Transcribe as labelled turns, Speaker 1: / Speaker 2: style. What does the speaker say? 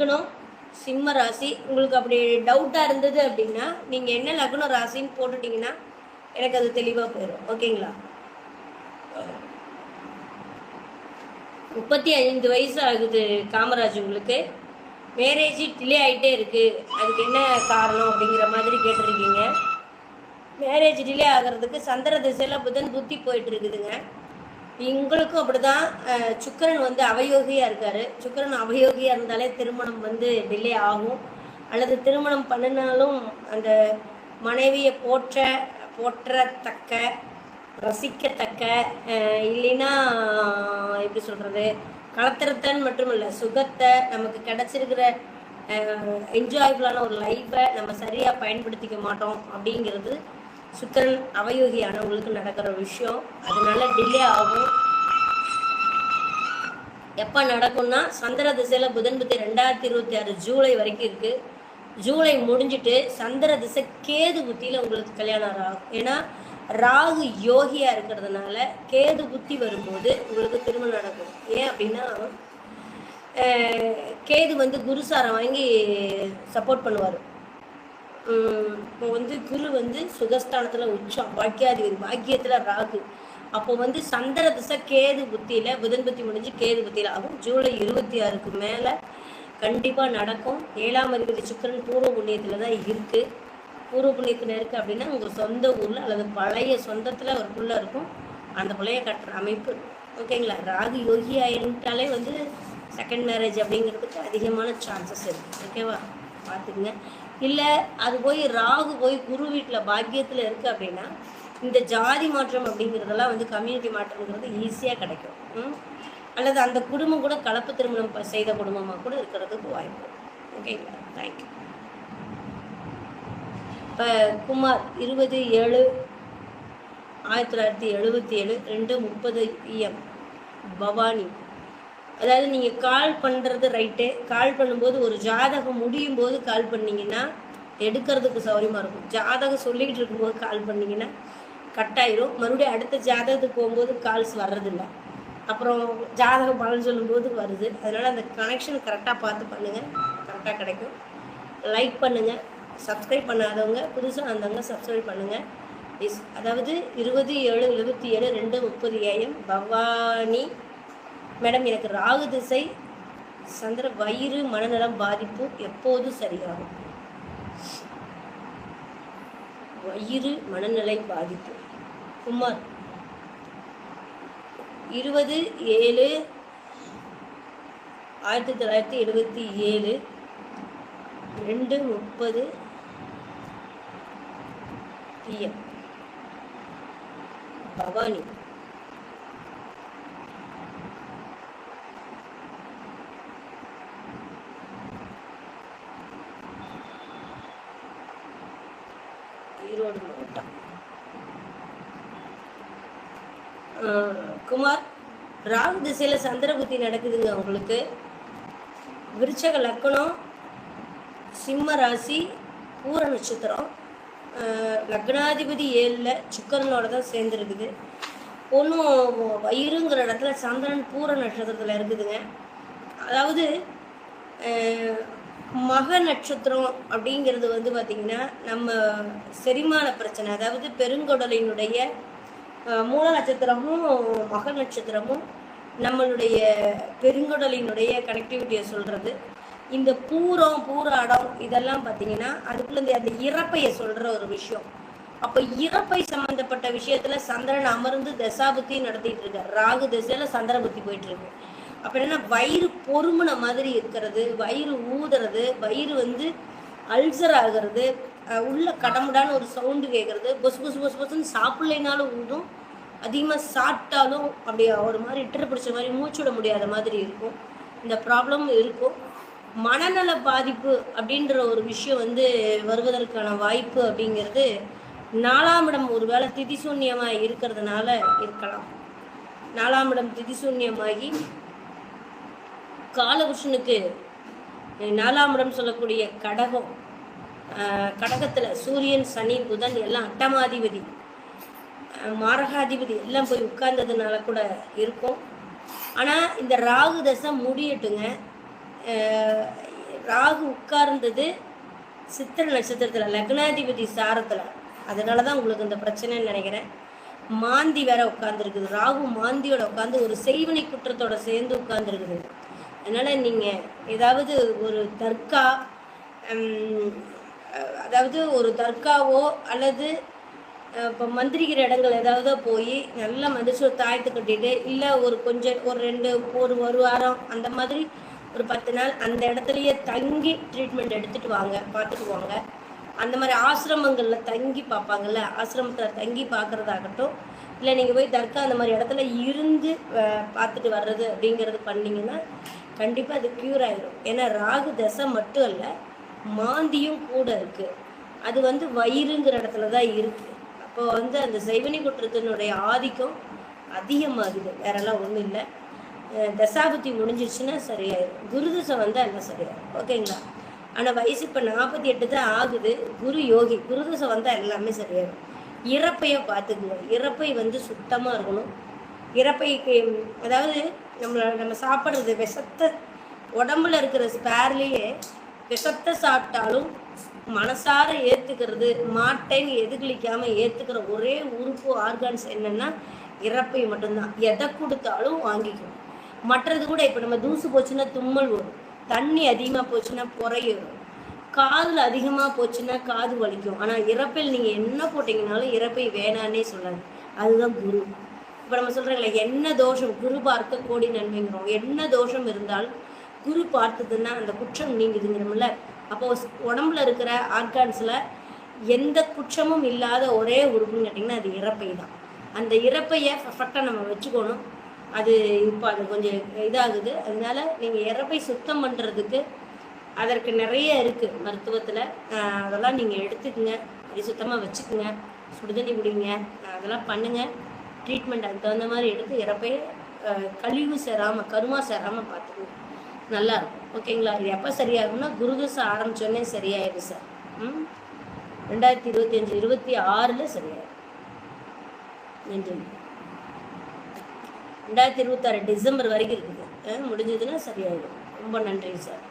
Speaker 1: லக்னம் சிம்ம ராசி. உங்களுக்கு அப்படி டவுட்டாக இருந்தது அப்படின்னா நீங்கள் என்ன லக்னம் ராசின்னு போட்டுட்டீங்கன்னா எனக்கு அது தெளிவாக போயிடும் ஓகேங்களா? முப்பத்தி ஐந்து வயசு ஆகுது காமராஜ் உங்களுக்கு. மேரேஜ் டிலே ஆகிட்டே இருக்குது அதுக்கு என்ன காரணம் அப்படிங்கிற மாதிரி கேட்டிருக்கீங்க. மேரேஜ் டிலே ஆகிறதுக்கு சந்திர திசையில் புதன் புத்தி போயிட்டு இருக்குதுங்க. எங்களுக்கும் அப்படிதான் சுக்கரன் வந்து அவயோகியாக இருக்காரு. சுக்கிரன் அவயோகியாக இருந்தாலே திருமணம் வந்து டிலே ஆகும். அல்லது திருமணம் பண்ணினாலும் அந்த மனைவியை போற்ற போற்றத்தக்க ரசிக்கத்தக்க இல்லைன்னா எப்படி சொல்கிறது கலத்திரத்தன் மட்டும் இல்லை சுகத்தை நமக்கு கிடைச்சிருக்கிற என்ஜாயபுளான ஒரு லைஃப்பை நம்ம சரியாக பயன்படுத்திக்க மாட்டோம் அப்படிங்கிறது சுக்கரன் அவயோகியானவங்களுக்கு நடக்கிற விஷயம். அதனால டிலே ஆகும். எப்போ நடக்கும்னா சந்திர திசையில் புதன் புத்தி ரெண்டாயிரத்தி இருபத்தி ஆறு ஜூலை வரைக்கும் இருக்கு. ஜூலை முடிஞ்சிட்டு சந்திர திசை கேது புத்தியில் உங்களுக்கு கல்யாணம் ஆகும். ஏன்னா ராகு யோகியா இருக்கிறதுனால கேது புத்தி வரும்போது உங்களுக்கு திருமணம் நடக்கும். ஏன் அப்படின்னா கேது வந்து குருசாரம் வாங்கி சப்போர்ட் பண்ணுவார். இப்போ வந்து குரு வந்து சுகஸ்தானத்தில் உச்சம் பாக்கியாதிபதி பாக்கியத்தில் ராகு. அப்போ வந்து சந்திர திசை கேது புத்தியில் புதன் புத்தி முடிஞ்சு கேது புத்தியில் ஆகும் ஜூலை இருபத்தி ஆறுக்கு மேலே கண்டிப்பாக நடக்கும். ஏழாம் அதிபதி சுக்கரன் பூர்வ புண்ணியத்தில் தான் இருக்குது பூர்வ புண்ணியத்தில் இருக்குது அப்படின்னா உங்கள் சொந்த ஊரில் அல்லது பழைய சொந்தத்தில் ஒரு புள்ள இருக்கும். அந்த பிள்ளைய கட்டுற அமைப்பு. ஓகேங்களா? ராகு யோகி ஆயிட்டாலே வந்து செகண்ட் மேரேஜ் அப்படிங்கிறதுக்கு அதிகமான சான்சஸ் இருக்குது ஓகேவா? பார்த்துக்குங்க. இல்லை அது போய் ராகு போய் குரு வீட்டில் பாக்கியத்தில் இருக்குது அப்படின்னா இந்த ஜாதி மாற்றம் அப்படிங்கிறதெல்லாம் வந்து கம்யூனிட்டி மாற்றம்ங்கிறது ஈஸியாக கிடைக்கும். ம்? அல்லது அந்த குடும்பம் கூட கலப்பு திருமணம் செய்த குடும்பமாக கூட இருக்கிறதுக்கு வாய்ப்பு. ஓகேங்களா தேங்க்யூ இப்போ குமார் இருபது ஏழு ஆயிரத்தி தொள்ளாயிரத்தி எழுபத்தி ஏழு ரெண்டு முப்பது பிஎம் பவானி. அதாவது நீங்கள் கால் பண்ணுறது ரைட்டு கால் பண்ணும்போது ஒரு ஜாதகம் முடியும் போது கால் பண்ணிங்கன்னா எடுக்கிறதுக்கு சௌரியமாக இருக்கும். ஜாதகம் சொல்லிக்கிட்டு இருக்கும்போது கால் பண்ணிங்கன்னா கட் ஆயிரும் மறுபடியும் அடுத்த ஜாதகத்துக்கு போகும்போது கால்ஸ் வர்றதில்ல. அப்புறம் ஜாதகம் பலன் சொல்லும்போது வருது. அதனால் அந்த கனெக்ஷன் கரெக்டாக பார்த்து பண்ணுங்கள் கரெக்டாக கிடைக்கும். லைக் பண்ணுங்கள் சப்ஸ்கிரைப் பண்ணாதவங்க புதுசாக வந்தவங்க சப்ஸ்கிரைப் பண்ணுங்கள் இஸ் அதாவது இருபது ஏழு எழுபத்தி ஏழு ரெண்டு முப்பது ஏஎம் பவானி மேடம் எனக்கு ராகு திசை சந்திர வயிறு மனநலம் பாதிப்பு எப்போது சரியாகும்? வயிறு மனநிலை பாதிப்பு. குமார். இருபது ஏழு ஆயிரத்தி தொள்ளாயிரத்தி எழுபத்தி ஏழு ரெண்டு முப்பது பிஎம் பவானி. ஈரோடு மாவட்டம் குமார் ராகு திசையில சந்திரபுத்தி நடக்குதுங்க உங்களுக்கு. விருச்சக லக்கணம் சிம்ம ராசி பூர நட்சத்திரம். லக்னாதிபதி ஏழில் சுக்கரனோட தான் சேர்ந்துருக்குது. ஒன்றும் வயிறுங்கிற இடத்துல சந்திரன் பூர நட்சத்திரத்தில் இருக்குதுங்க. அதாவது மக நட்சத்திரம் அப்படிங்கிறது வந்து பார்த்திங்கன்னா நம்ம செரிமான பிரச்சனை அதாவது பெருங்கொடலினுடைய மூல நட்சத்திரமும் மக நட்சத்திரமும் நம்மளுடைய பெருங்குடலினுடைய கனெக்டிவிட்டியை சொல்கிறது இந்த பூரம் பூராடம் இதெல்லாம் பார்த்தீங்கன்னா அதுக்குள்ள அந்த இறப்பையை சொல்கிற ஒரு விஷயம். அப்போ இறப்பை சம்மந்தப்பட்ட விஷயத்தில் சந்திரன் அமர்ந்து தசாபுத்தி நடத்திட்டு இருக்கார். ராகு திசையில் சந்திரபுத்தி போயிட்டுருக்கு போயிட்டு இருக்கு. அப்போ என்னன்னா வயிறு பொறுமுன மாதிரி இருக்கிறது வயிறு ஊதுறது வயிறு வந்து அல்சர் ஆகிறது உள்ள கடமுடான ஒரு சவுண்டு கேட்குறது பொசு பொசு பொசு பொசுன்னு சாப்பிட்லைனாலும் ஊதும் அதிகமாக சாப்பிட்டாலும் அப்படி ஒரு மாதிரி இட்டர் பிடிச்ச மாதிரி மூச்சு விட முடியாத மாதிரி இருக்கும். இந்த ப்ராப்ளம் இருக்கும். மனநல பாதிப்பு அப்படின்ற ஒரு விஷயம் வந்து வருவதற்கான வாய்ப்பு அப்படிங்கிறது நாலாம் இடம் ஒருவேளை திதிசூன்யமாக இருக்கிறதுனால இருக்கலாம். நாலாம் இடம் திதிசூன்யமாகி காலபுருஷனுக்கு நாலாம் இடம் சொல்லக்கூடிய கடகம் கடகத்தில் சூரியன் சனி புதன் எல்லாம் அட்டமாதிபதி. மாரகாதிபதி எல்லாம் போய் உட்கார்ந்ததுனால கூட இருக்கும். ஆனால் இந்த ராகு தசை முடியட்டுங்க. ராகு உட்கார்ந்தது சித்திர நட்சத்திரத்தில் லக்னாதிபதி சாரத்தில். அதனால தான் உங்களுக்கு இந்த பிரச்சனைன்னு நினைக்கிறேன். மாந்தி வேற உட்காந்துருக்குது ராகு மாந்தியோட உட்காந்து ஒரு செய்வனை குற்றத்தோட சேர்ந்து உட்காந்துருக்குது அதனால் நீங்கள் ஏதாவது ஒரு தர்கா அதாவது ஒரு தர்காவோ அல்லது இப்போ மந்திரிக்கிற இடங்கள் ஏதாவது போய் நல்லா மந்திரிச்சு தாயத்து கட்டிட்டு இல்லை ஒரு கொஞ்சம் ஒரு ரெண்டு ஒரு ஒரு வாரம் அந்த மாதிரி ஒரு பத்து நாள் அந்த இடத்துலையே தங்கி ட்ரீட்மெண்ட் எடுத்துட்டு வாங்க பார்த்துட்டு வாங்க. அந்த மாதிரி ஆசிரமங்களில் தங்கி பார்ப்பாங்கல்ல ஆசிரமத்தில் தங்கி பார்க்குறதாகட்டும் இல்லை நீங்கள் போய் தர்கா அந்த மாதிரி இடத்துல இருந்து பார்த்துட்டு வர்றது அப்படிங்கிறது பண்ணிங்கன்னா கண்டிப்பாக அது க்யூர் ஆயிடும் ஏன்னா ராகு தசை மட்டும் இல்லை மாந்தியும் கூட இருக்குது அது வந்து வயிறுங்கிற இடத்துல தான் இருக்குது அப்போ வந்து அந்த சைவனி குற்றத்தினுடைய ஆதிக்கம் அதிகமாகுது. வேறெல்லாம் ஒன்றும் இல்லை. தசாபுத்தி முடிஞ்சிருச்சுன்னா சரியாயிடும் குருதசை வந்தால் எல்லாம் சரியாயிடும் ஓகேங்களா? ஆனால் வயசு இப்போ நாற்பத்தி எட்டு தான் ஆகுது. குரு யோகி குருதசை வந்தால் எல்லாமே சரியாயிடும் இறப்பையை பார்த்துக்குங்க. இறப்பை வந்து சுத்தமாக இருக்கணும். இறப்பைக்கு அதாவது நம்மள நம்ம சாப்பிட்றது விஷத்தை உடம்புல இருக்கிற ஸ்பேர்லேயே விஷத்தை சாப்பிட்டாலும் மனசார ஏற்றுக்கிறது மாட்டைன்னு எதிர்கலிக்காமல் ஏற்றுக்கிற ஒரே உறுப்பு ஆர்கான்ஸ் என்னன்னா இறப்பை மட்டும்தான். எதை கொடுத்தாலும் வாங்கிக்கணும். மற்றது கூட இப்போ நம்ம தூசு போச்சுன்னா தும்மல் வரும். தண்ணி அதிகமாக போச்சுன்னா புறையிடும் காதில் அதிகமாக போச்சுன்னா காது வலிக்கும். ஆனால் இறப்பில் நீங்கள் என்ன போட்டிங்கனாலும் இறப்பை வேணான்னே சொல்லாது அதுதான் குரு. இப்போ நம்ம சொல்கிறோங்களே என்ன தோஷம் குரு பார்க்க கோடி நன்மைங்கிறோம். என்ன தோஷம் இருந்தாலும் குரு பார்த்ததுன்னா அந்த குற்றம் நீங்குதுங்கிறோம்ல. அப்போ உடம்புல இருக்கிற ஆர்கான்ஸில் எந்த குற்றமும் இல்லாத ஒரே உறுப்புன்னு கேட்டிங்கன்னா அது இறப்பை தான் அந்த இறப்பையை பர்ஃபெக்டாக நம்ம வச்சுக்கணும். அது இப்போ அது கொஞ்சம் இதாகுது. அதனால நீங்கள் இறப்பை சுத்தம் பண்ணுறதுக்கு அதற்கு நிறைய இருக்குது மருத்துவத்தில். அதெல்லாம் நீங்கள் எடுத்துக்கங்க. அப்படி சுத்தமாக வச்சுக்கோங்க. சுடுதண்ணி குடிங்க. அதெல்லாம் பண்ணுங்கள் ட்ரீட்மெண்ட் அதுக்கு தகுந்த மாதிரி எடுத்து இறப்பை கழிவு சேராமல் கருமா சேராமல் பார்த்துக்கணும் நல்லா இருக்கும் ஓகேங்களா? இது எப்போ சரியாகும்னா குருதசை ஆரம்பிச்சோடனே சரியாயிடும் சார். ம்? ரெண்டாயிரத்தி இருபத்தி அஞ்சு இருபத்தி ஆறில் சரியாயிடும். நன்றி. ரெண்டாயிரத்தி இருபத்தாறு டிசம்பர் வரைக்கும் இருக்குது. முடிஞ்சதுன்னா சரியாயிடும். ரொம்ப நன்றி சார்.